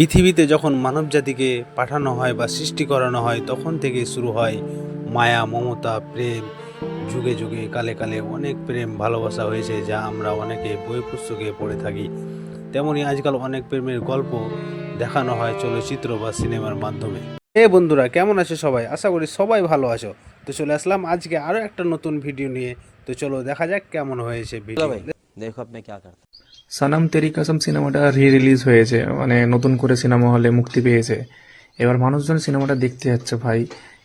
পৃথিবীতে যখন মানবজাতিকে পাঠানো হয় বা সৃষ্টি করানো হয় তখন থেকে শুরু হয় মায়া মমতা প্রেম। যুগে যুগে কালে কালে অনেক প্রেম ভালোবাসা হয়েছে যা আমরা অনেকে বই পুস্তকে পড়ে থাকি। তেমনি আজকাল অনেক প্রেমের গল্প দেখানো হয় চলচ্চিত্র বা সিনেমার মাধ্যমে। এ বন্ধুরা কেমন আছো সবাই? আশা করি সবাই ভালো আছো। তো চলে আসলাম আজকে আরও একটা নতুন ভিডিও নিয়ে। তো চলো দেখা যাক কেমন হয়েছে ভিডিও দেখো আপনি কে সানাম তেরি কাসম সিনেমাটা রি রিলিজ হয়েছে মানে নতুন করে সিনেমা হলে মুক্তি পেয়েছে। এবার মানুষজন সিনেমাটা দেখতে যাচ্ছে ভাই,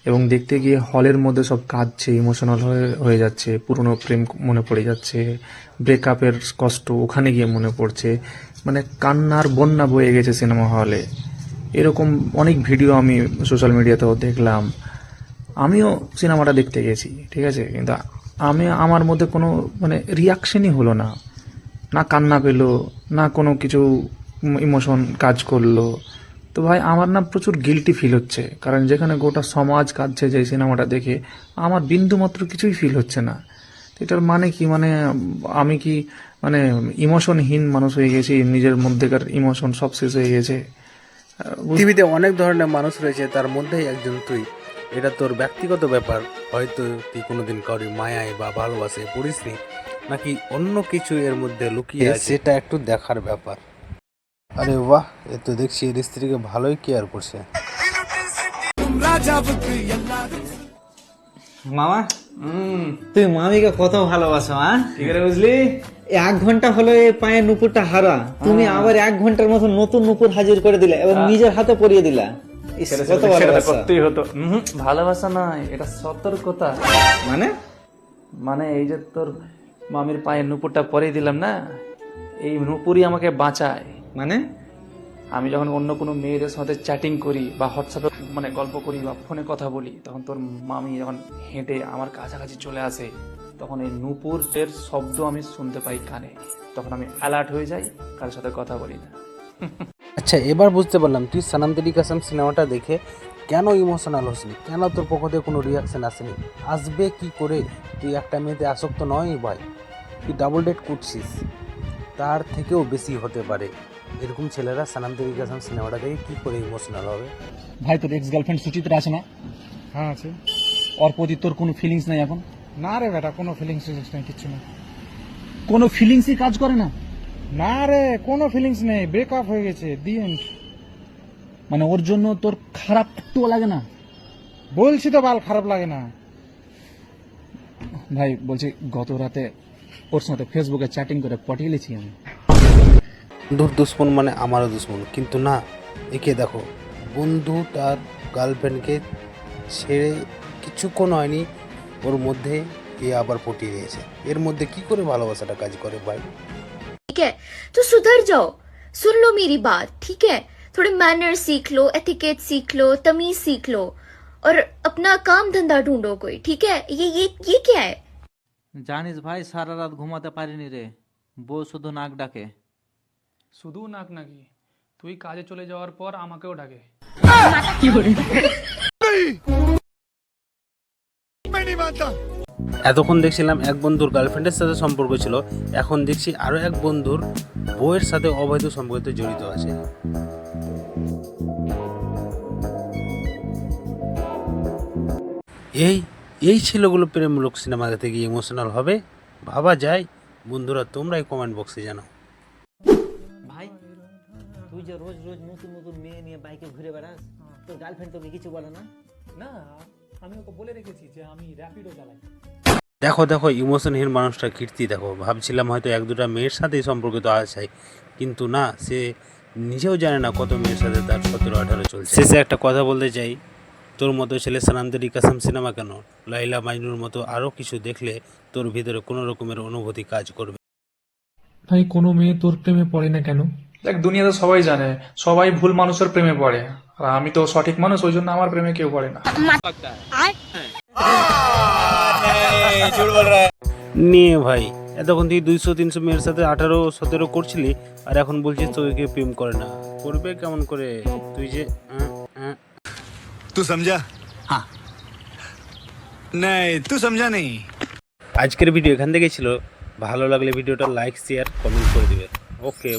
এবং দেখতে গিয়ে হলের মধ্যে সব কাঁদছে ইমোশনাল হয়ে হয়ে যাচ্ছে, পুরনো প্রেম মনে পড়ে যাচ্ছে ব্রেকআপের কষ্ট ওখানে গিয়ে মনে পড়ছে মানে কান্নার বন্যা বয়ে গেছে সিনেমা হলে। এরকম অনেক ভিডিও আমি সোশ্যাল মিডিয়াতেও দেখলাম। আমিও সিনেমাটা দেখতে গেছি, ঠিক আছে? কিন্তু আমি, আমার মধ্যে কোনো মানে রিয়াকশনই হলো না। না কান্না পেল, না কোনো কিছু ইমোশন কাজ করল। তো ভাই, আমার না প্রচুর গিলটি ফিল হচ্ছে। কারণ যেখানে গোটা সমাজ কাঁদছে যে সিনেমাটা দেখে, আমার বিন্দু মাত্র কিছুই ফিল হচ্ছে না। এটার মানে কি? মানে আমি কি মানে ইমোশনহীন মানুষ হয়ে গেছি, নিজের মধ্যেকার ইমোশন সব শেষ হয়ে গেছে। পৃথিবীতে অনেক ধরনের মানুষ রয়েছে, তার মধ্যেই একজন তুই। এটা তোর ব্যক্তিগত ব্যাপার। হয়তো তুই কোনোদিন কাউরি মায়ায় বা ভালোবাসে পড়িসনি নাকি অন্য কিছু এর মধ্যে লুকিয়ে আছে? সেটা একটু দেখার ব্যাপার। আরে বাহ এ তো দেখছি এর স্ত্রীকে ভালোই কেয়ার করছে। মামা? তুই মামিকে কত ভালোবাসো হ্যাঁ ঠিক আছে বুঝলি? এক ঘণ্টা হলো এই পায়ের নুপুরটা হারা। তুমি আবার এক ঘণ্টার মতো নতুন নুপুর হাজির করে দিলে এবং নিজের হাতে পরিয়ে দিলা। ভালোবাসা। করতেই হতো। ভালোবাসা নয় এটা সতর্কতা। মানে? মানে এই যে তোর মামির পায়ের নুপুরটা পরে দিলাম না? এই নুপুরই আমাকে বাঁচায়। মানে? আমি যখন অন্য কোনো মেয়েদের সাথে চ্যাটিং করি বা হোয়াটসঅ্যাপে মানে গল্প করি বা ফোনে কথা বলি তখন তোর মামি যখন হেঁটে আমার কাছাকাছি চলে আসে তখন এই নুপুরের শব্দ আমি শুনতে পাই কানে। তখন আমি অ্যালার্ট হয়ে যাই কারোর সাথে কথা বলি না। আচ্ছা এবার বুঝতে পারলাম তুই সানাম তেরি কাসাম সিনেমাটা দেখে কেন ইমোশনাল হসনি? কেন তোর পক্ষ থেকে কোনো রিয়াকশান আসেনি? আসবে কি করে? তুই একটা মেয়েতে আসক্ত নয় ভাই। তুই ডাবল ডেট করছিস। তার থেকেও বেশি হতে পারে। এরকম ছেলেরা সানাম তেরি কাসাম সিনেমাটা দেখে কি করে ইমোশনাল হবে? ভাই তোর এক্স গার্লফ্রেন্ড সুচিত্রা আছে না? হ্যাঁ আছে। ওর প্রতি তোর কোনো ফিলিংস নাই এখন? না রে বেটা কোনো ফিলিংস ফিলিংস নেই কিচ্ছু নেই। কোনো ফিলিংসই কাজ করে না? না রে কোনো ফিলিংস নেই। ব্রেকআপ হয়ে গেছে দি এন্ড মানে ওর জন্য তোর খারাপ একটুও লাগে না বলছি তো বাল খারাপ লাগে না ভাই বলছি গত রাতে ওর সাথে ফেসবুকে চ্যাটিং করে পটিয়ে লিছি আমি বন্ধুর দুশ্মন মানে আমারও দুশ্মন কিন্তু না একে দেখো বন্ধু তার গার্লফ্রেন্ডকে ছেড়ে কিছুক্ষণ হয়নি ওর মধ্যে এ আবার পটিয়ে দিয়েছে এর মধ্যে কি করে ভালোবাসাটা কাজ করে ভাই ठीक है तो सुधर जाओ सुन लो मेरी बात ठीक है थोड़े मैनर सीख लो एथिकेट सीख लो तमीज सीख लो और अपना काम धंधा ढूंढो कोई ठीक है ये ये ये क्या है জানিস ভাই সারা রাত ঘুমাতে পারিনি রে বউ শুধু নাক ডাকে শুধু নাক নাকি তুই কাজে চলে যাওয়ার পর আমাকেও ডাকে এতক্ষণ দেখছিলাম এক বন্ধুর গার্লফ্রেন্ডের সাথে সম্পর্ক ছিল এখন দেখছি আরও এক বন্ধুর বউয়ের সাথে অবৈধ সম্পর্কে জড়িত আছে। এই এই ছেলেগুলো প্রেমমূলক সিনেমা থেকে ইমোশনাল হবে? ভাবা যায়। বন্ধুরা তোমরাই কমেন্ট বক্সে জানাও। ভাই তুই যে রোজ রোজ নতুন নতুন মেয়ে নিয়ে বাইকে ঘুরে বেড়াস তোর গার্লফ্রেন্ড তোকে কিছু বলে না? না। আমি ওকে বলে রেখেছি যে আমি র্যাপিডো চালাই। দেখো দেখো ইমোশনহীন মানুষটা কীর্তি দেখো। ভাবছিলাম হয়তো এক দুটা মেয়ের সাথেই সম্পর্কিত আছে কিন্তু না সে নিজেও জানে না কত মেয়ের সাথে তার সতেরো আঠারো চলছে। শেষে একটা কথা বলতে চাই তোর মতো ছেলে সানান্তরি কাসাম সিনেমা কেন? লাইলা মাইনুর মতো আরও কিছু দেখলে তোর ভিতরে কোনো রকমের অনুভূতি কাজ করবে। ভাই কোনো মেয়ে তোর প্রেমে পড়ে না কেন? দেখ দুনিয়াতে সবাই জানে সবাই ভুল মানুষের প্রেমে পড়ে। আর আমি তো সঠিক মানুষ ওই জন্য আমার প্রেমে কেউ পড়ে না। নিয়ে ভাই এতক্ষণ তুই দুইশো তিনশো মেয়ের সাথে আঠারো সতেরো করছিলি আর এখন বলছিস তো কেউ প্রেম করে না। করবে কেমন করে? তুই যে তুই সমঝা হ্যাঁ নাই তুই সমঝা নেই আজকের ভিডিও এখান থেকে ছিল। ভালো লাগলে ভিডিওটা লাইক শেয়ার কমেন্ট করে দিবে। ওকে